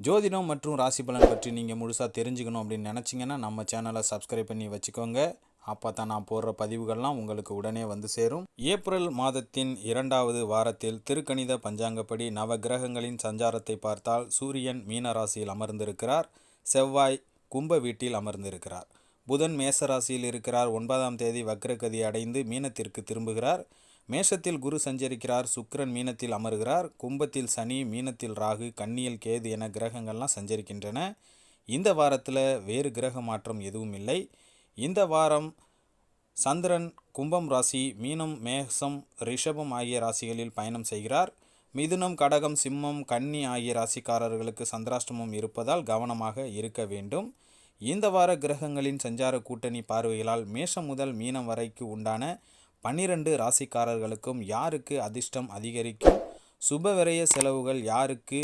ஜோதிடம் மற்றும் ராசி பலன் பற்றி நீங்கள் முழுசாக தெரிஞ்சுக்கணும் அப்படின்னு நினச்சிங்கன்னா நம்ம சேனலை சப்ஸ்கிரைப் பண்ணி வச்சுக்கோங்க. அப்போ தான் நான் போடுற பதிவுகள்லாம் உங்களுக்கு உடனே வந்து சேரும். ஏப்ரல் மாதத்தின் இரண்டாவது வாரத்தில் திருக்கணித பஞ்சாங்கப்படி நவ கிரகங்களின் சஞ்சாரத்தை பார்த்தால் சூரியன் மீன ராசியில் அமர்ந்திருக்கிறார். செவ்வாய் கும்ப வீட்டில் அமர்ந்திருக்கிறார். புதன் மேச ராசியில் இருக்கிறார். ஒன்பதாம் தேதி வக்ரகதி அடைந்து மீனத்திற்கு திரும்புகிறார். மேஷத்தில் குரு சஞ்சரிக்கிறார் சுக்கிரன் மீனத்தில் அமர்கிறார் கும்பத்தில் சனி மீனத்தில் ராகு கன்னியில் கேது என கிரகங்கள்லாம் சஞ்சரிக்கின்றன. இந்த வாரத்தில் வேறு கிரக மாற்றம் எதுவும் இல்லை. இந்த வாரம் சந்திரன் கும்பம் ராசி மீனம் மேசம் ரிஷபம் ஆகிய ராசிகளில் பயணம் செய்கிறார். மிதுனம் கடகம் சிம்மம் கன்னி ஆகிய ராசிக்காரர்களுக்கு சந்திராஷ்டமம் இருப்பதால் கவனமாக இருக்க வேண்டும். இந்த வார கிரகங்களின் சஞ்சார கூட்டணி பார்வைகளால் மேஷம் முதல் மீனம் வரைக்கு உண்டான பன்னிரண்டு ராசிக்காரர்களுக்கும் யாருக்கு அதிர்ஷ்டம் அதிகரிக்கும்? சுப விரய செலவுகள் யாருக்கு